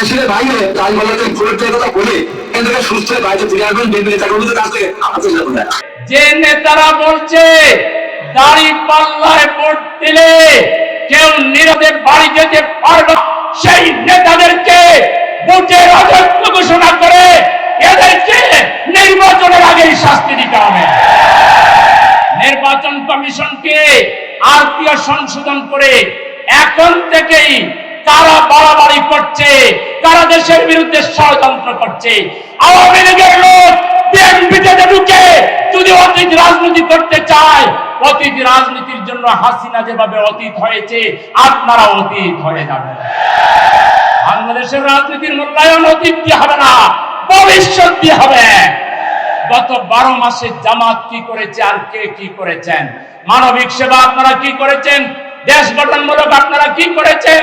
আসলে বাইরে বলে তো কথা বলে এখান সুস্থ বাইরে ফিরে আসবেন বিএনপি নেতাকর্মীদের কাছ থেকে আমার চেষ্টা করবেন যে নেতারা বলছে, দাড়ি পাল্লায় ভোট দিলে কেউ নীরবে বাড়ি যেতে পারবে সেই নেতাদেরকে ভোটের অযোগ্য ঘোষণা করে এদেরকে নির্বাচনের আগেই শাস্তি দিতে হবে। নির্বাচন কমিশনকে আরপিও সংশোধন করে এখন থেকেই কারা বাড়াবাড়ি করছে? কারা দেশের বিরুদ্ধে ষড়যন্ত্র করছে? আওয়ামী লীগের লোক বিএনপিতে ঢুকে, যদি অতীত রাজনীতি করতে চায়, অতীত রাজনীতির জন্য হাসিনা যেভাবে অতীত হয়েছে, আপনারা অতীত হয়ে যাবেন। বাংলাদেশের রাজনীতির মূল্যায়ন অতীত দিয়ে হবে না, ভবিষ্যৎ দিয়ে হবে। গত বারো মাসে জামাত কি করেছে আর কে কি করেছেন? মানবিক সেবা আপনারা কি করেছেন? দেশ গঠনমূলক আপনারা কি করেছেন?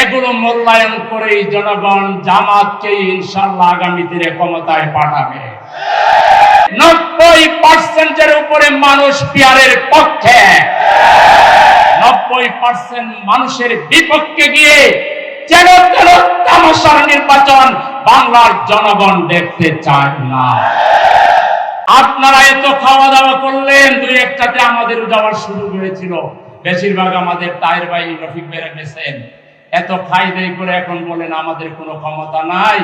এগুলো মূল্যায়ন করেই জনগণ জামাতকে ইনশাল্লাহ আগামী দিনে ক্ষমতায় পাঠাবে। নব্বই পার্সেন্টের উপরে মানুষ পিয়ারের পক্ষে। নব্বই পার্সেন্ট মানুষের বিপক্ষে গিয়ে যেন তেন তামাশার নির্বাচন বাংলার জনগণ দেখতে চায় না। আপনারা এত খাওয়া দাওয়া করলেন, দুই একটাতে আমাদের যাওয়ার শুরু হয়েছিল বেশিরভাগ আমাদের তায়ের ভাই রফিক বেড়ে গেছেন। এত খাই দেই করে এখন বলেন, আমাদের কোনো ক্ষমতা নাই।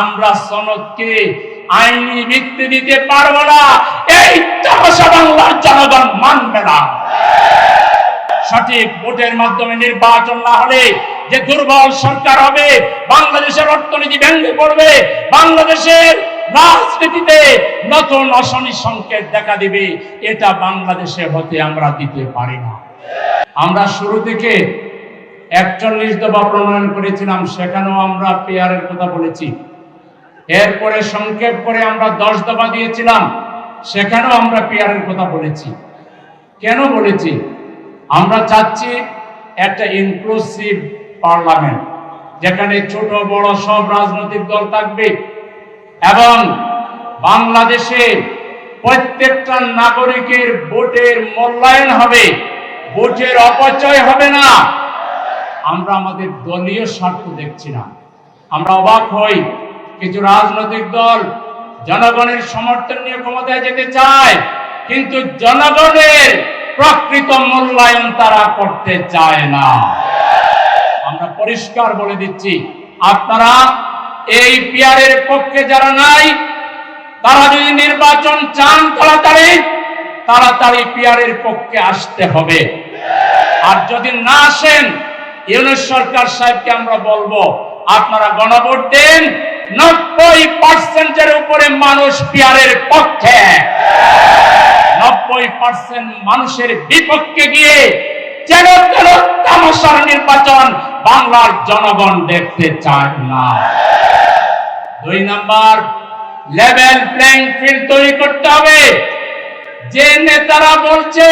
আমরা সনদকে আইনি ভিত্তি দিতে পারব না। এই বাংলার জনগণ মানবে না। সঠিক ভোটের মাধ্যমে নির্বাচন না হলে যে দুর্বল সরকার হবে, বাংলাদেশের অর্থনীতি ভেঙে পড়বে, বাংলাদেশের রাজনীতিতে নতুন অশনি সংকেত দেখা দিবে, এটা বাংলাদেশে হতে আমরা দিতে পারি না। আমরা শুরু থেকে একচল্লিশ দফা প্রণয়ন করেছিলাম, সেখানেও আমরা পেয়ারের কথা বলেছি। এরপরে সংক্ষেপ করে আমরা দশ দফা দিয়েছিলাম, সেখানেও আমরা পেয়ারের কথা বলেছি। কেন বলেছি? আমরা চাচ্ছি একটা ইনক্লুসিভ পার্লামেন্ট যেখানে ছোট, বড় সব রাজনৈতিক দল থাকবে এবং বাংলাদেশে প্রত্যেকটা নাগরিকের ভোটের মূল্যায়ন হবে, ভোটের অপচয় হবে না। আমরা আমাদের দলীয় স্বার্থ দেখছি না। আমরা অবাক হই, কিছু রাজনৈতিক দল জনগণের সমর্থন নিয়ে ক্ষমতায় যেতে চায়, কিন্তু জনগণের প্রকৃত মূল্যায়ন তারা করতে চায় না। আমরা পরিষ্কার বলে দিচ্ছি, আপনারা এই পিয়ারের পক্ষে যারা নাই, তারা যদি নির্বাচন চান তাড়াতাড়ি তাড়াতাড়ি পিয়ারের পক্ষে আসতে হবে। আর যদি না আসেন ইউনুস সরকার সাহেবকে আমরা বলব, আপনারা গণভোট দেন, নব্বই পার্সেন্টের উপরে মানুষ পিয়ারের পক্ষে। নব্বই পার্সেন্ট মানুষের বিপক্ষে গিয়ে যেন তেন তামাশার নির্বাচন বাংলার জনগণ দেখতে চায় না। দুই নাম্বার লেভেল প্লেইং ফিল্ড তৈরি করতে হবে। যে নেতারা বলছে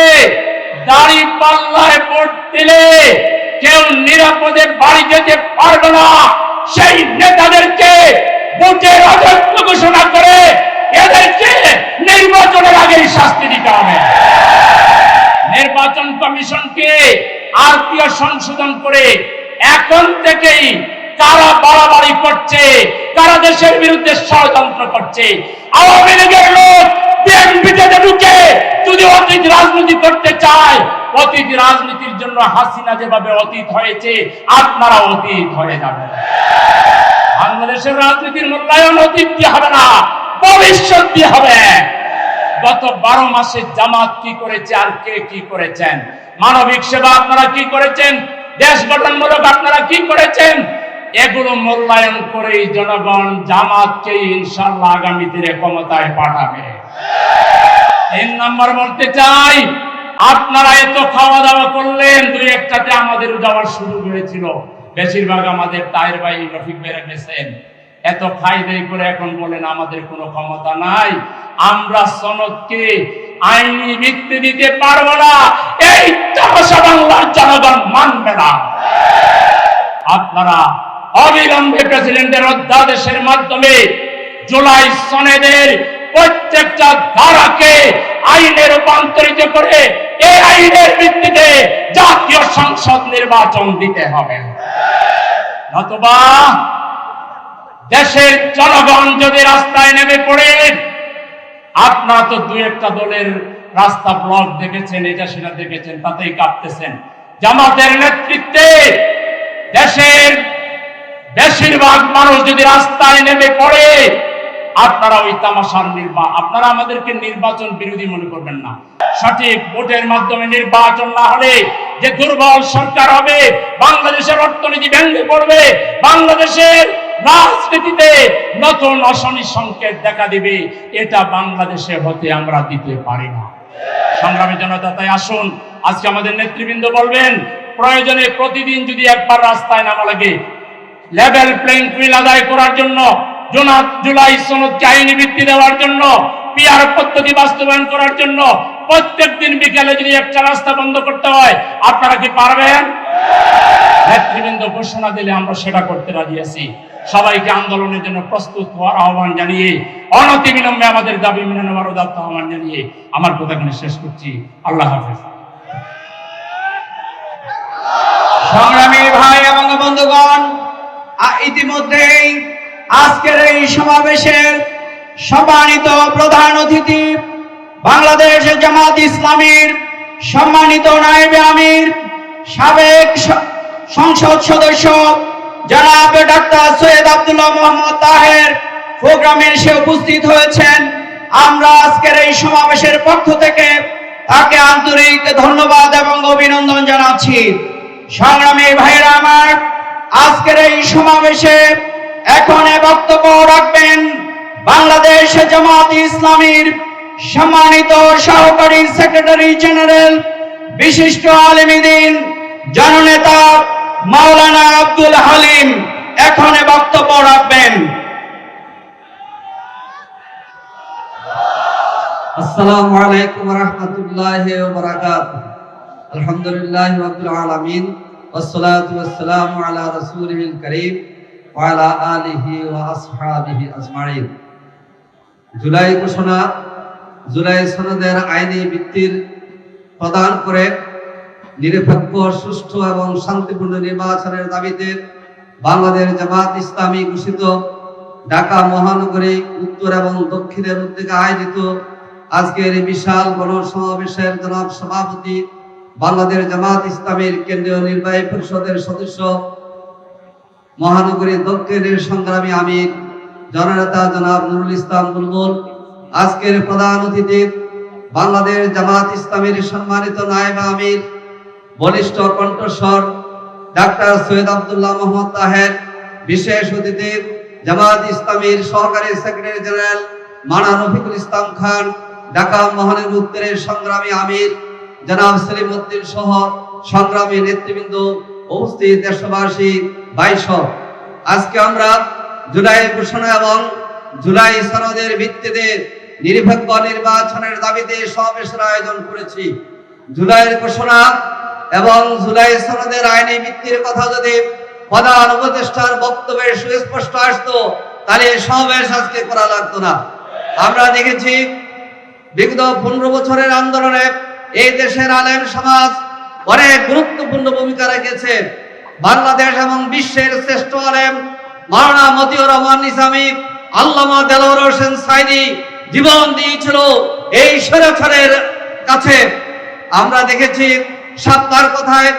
দাড়ি পাল্লায় ভোট দিলে কেউ নিরাপদে বাড়ি যেতে পারবে না। সেই নেতাদেরকে ভোটের অযোগ্য ঘোষণা করে এদেরকে নির্বাচনের আগেই শাস্তি দিতে হবে। নির্বাচন কমিশনকে আরপিও সংশোধন করে এখন থেকেই কারা বাড়াবাড়ি করছে, কারা দেশের বিরুদ্ধে ষড়যন্ত্র করছে, আওয়ামী লীগের লোক বাংলাদেশের রাজনীতির মূল্যায়ন অতীত হবে না, ভবিষ্যৎ হবে। গত বারো মাসে জামাত কি করেছে আর কে কি করেছেন? মানবিক সেবা আপনারা কি করেছেন? দেশ গঠনমূলক আপনারা কি করেছেন এগুলো মূল্যায়ন করেই জনগণ জামাতকে ইনশাল্লাহ আগামী দিনে ক্ষমতায় পাঠাবে। তিন নম্বর বলতে চাই, আপনারা এত খাওয়া দাওয়া করলেন, দুই একটাতে আমাদের যাওয়ার শুরু হয়েছিল। বেশিরভাগ আমাদের তায়ের ভাই রফিক বেড়ে গেছেন। এত খাই দেই করে এখন বলেন আমাদের কোনো ক্ষমতা নাই। আমরা সনদকে আইনি ভিত্তি দিতে পারব না। এই জনগণ মানবে না। আপনারা অবিলম্বে প্রেসিডেন্টের অধ্যাদেশের মাধ্যমে জুলাই সনেদের প্রত্যেকটা ধারাকে আইনে রূপান্তরিত করে এই আইনের ভিত্তিতে জাতীয় সংসদ নির্বাচন দিতে হবে। নতুবা দেশের জনগণ যদি রাস্তায় নেমে পড়ে, আপনারা তো দুই একটা দলের রাস্তা ব্লক দেখেছেন এটা সেটা দেখেছেন, তাতেই কাঁপতেছেন। জামাতের নেতৃত্বে দেশের বেশিরভাগ মানুষ যদি রাস্তায় নেমে পড়ে, আপনারা ওই তামাশার নির্বাচন আপনারা আমাদেরকে নির্বাচন বিরোধী মনে করবেন না। সঠিক ভোটের মাধ্যমে নির্বাচন না হলে যে দুর্বল সরকার হবে, বাংলাদেশের অর্থনীতি ভেঙে পড়বে, বাংলাদেশের রাজনীতিতে নতুন অশনি সংকেত দেখা দিবে, এটা বাংলাদেশে হতে আমরা দিতে পারি না। সংগ্রামী জনতা, তাই আসুন, আজকে আমাদের নেতৃবৃন্দ বলবেন, প্রয়োজনে প্রতিদিন যদি একবার রাস্তায় নামা লাগে লেভেল প্লেইং ফিল্ড আদায় করার জন্য জুনা- জুলাই সনদকে আইনি ভিত্তি দেওয়ার জন্য পিআর পদ্ধতি বাস্তবায়ন করার জন্য প্রত্যেক দিন বিকালে যদি একটা রাস্তা বন্ধ করতে হয় আপনারা কি পারবেন? নেতৃবৃন্দ ঘোষণা দিলে আমরা সেটা করতে রাজি আছি। সবাইকে আন্দোলনের জন্য প্রস্তুত হওয়ার আহ্বান জানিয়ে অনতি বিলম্বে আমাদের দাবি মেনে নেওয়ার উদাত্ত আহ্বান জানিয়ে আমার কথাখানে শেষ করছি। আল্লাহ হাফেজ। সংগ্রামী ভাই এবং বন্ধুগণ ইতিমধ্যেই আজকের এই সমাবেশের সম্মানিত প্রধান অতিথি বাংলাদেশ জামাত ইসলামীর সম্মানিত নায়েবে আমির, সাবেক সংসদ সদস্য জনাব ডাক্তার সৈয়দ আব্দুল্লাহ মোহাম্মদ তাহের প্রোগ্রামে এসে উপস্থিত হয়েছেন। আমরা আজকের এই সমাবেশের পক্ষ থেকে তাকে আন্তরিক ধন্যবাদ এবং অভিনন্দন জানাচ্ছি। সংগ্রামী ভাইরা আমার আজকের এই সমাবেশে এখন এ বক্তব্য রাখবেন বাংলাদেশ জামাত ইসলামীর সম্মানিত সহকারী সেক্রেটারি জেনারেল, বিশিষ্ট আলমীদিন জননেতা মাওলানা আব্দুল হালিম এখন এ বক্তব্য রাখবেন। আসসালামু আলাইকুম রহমতুল্লাহ আলহামদুলিল্লাহ আলামিন। والصلاه والسلام على رسوله الكريم وعلى آله واصحابه اجمعين জুলাই ঘোষণা জুলাই সনদের আইনি ভিত্তির প্রদান করে নিরপেক্ষ সুষ্ঠু এবং শান্তিপূর্ণ নির্বাচনের দাবিতে বাংলাদেশ জামাত ইসলামী ঘোষিত ঢাকা মহানগরী উত্তর এবং দক্ষিণের উদ্যোগে আয়োজিত আজকের এই বিশাল গণসমাবেশের জনাব সভাপতি বাংলাদেশ জামাত ইসলামের কেন্দ্রীয় নির্বাহী পরিষদের সদস্য মহানগরী দক্ষিণের সংগ্রামী আমির, জননেতা জনাব নুরুল ইসলাম বুলবুল, আজকের প্রধান অতিথি, বাংলাদেশ জামাত ইসলামের সম্মানিত নায়েব আমির, বলিষ্ঠ কণ্ঠস্বর, ডাক্তার সৈয়দ আবদুল্লাহ মোহাম্মদ তাহের, বিশেষ অতিথি, জামাত ইসলামীর সহকারী সেক্রেটারি জেনারেল মানা রফিকুল ইসলাম খান, ঢাকা মহানগর উত্তরের সংগ্রামী আমির জনাব সেলিম উদ্দিন সহ সংগ্রামী নেতৃবৃন্দ উপস্থিত দেশবাসী বাইশ। আজকে আমরা জুলাই ঘোষণা এবং জুলাই সনদের ভিত্তিতে নিরপেক্ষ নির্বাচনের দাবিতে সমাবেশের আয়োজন করেছি। জুলাইয়ের ঘোষণা এবং জুলাই সনদের আইনি ভিত্তির কথা যদি প্রধান উপদেষ্টার বক্তব্যে সুস্পষ্ট আসতো, তাহলে সমাবেশ আজকে করা লাগতো না। আমরা দেখেছি বিগত পনেরো বছরের আন্দোলনে এই দেশের আলেম সমাজ অনেক গুরুত্বপূর্ণ ভূমিকা রেখেছে। বাংলাদেশ এবং বিশ্বের শ্রেষ্ঠ আলেম মাওলানা মতিউর রহমান ইসলামী আল্লামা দেলোয়ার হোসেন সাইদি জীবন দিয়েছিল এই স্বৈরাচারের কাছে। আমরা দেখেছি সাতটার কথায়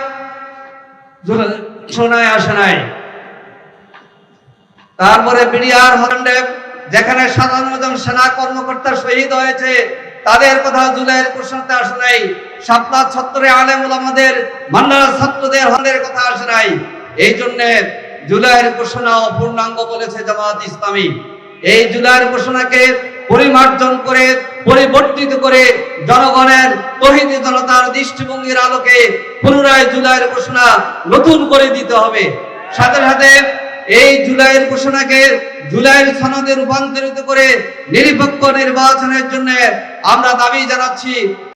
শোনায়, আসে নাই। তারপরে বিডিআর হল্যান্ডে যেখানে সাধারণ সেনা কর্মকর্তা শহীদ হয়েছে তাদের কথা জুলাইয়ের প্রশ্নতে আসে নাই। সাতলা ছত্রে আলেম ওলামাদের মান্ডার ছাত্রদের হলের কথা আসে নাই। এই জন্য জুলাইয়ের ঘোষণা অপূর্ণাঙ্গ বলেছে জামাত ইসলামী। এই জুলাইয়ের ঘোষণাকে পরিমার্জন করে, পরিবর্তিত করে জনগণের তহিদি জনতার দৃষ্টিভঙ্গির আলোকে পুনরায় জুলাইয়ের ঘোষণা নতুন করে দিতে হবে। সাথে সাথে এই জুলাইয়ের ঘোষণাকে জুলাইয়ের সনদে রূপান্তরিত করে নিরপেক্ষ নির্বাচনের জন্য আমরা দাবি জানাচ্ছি।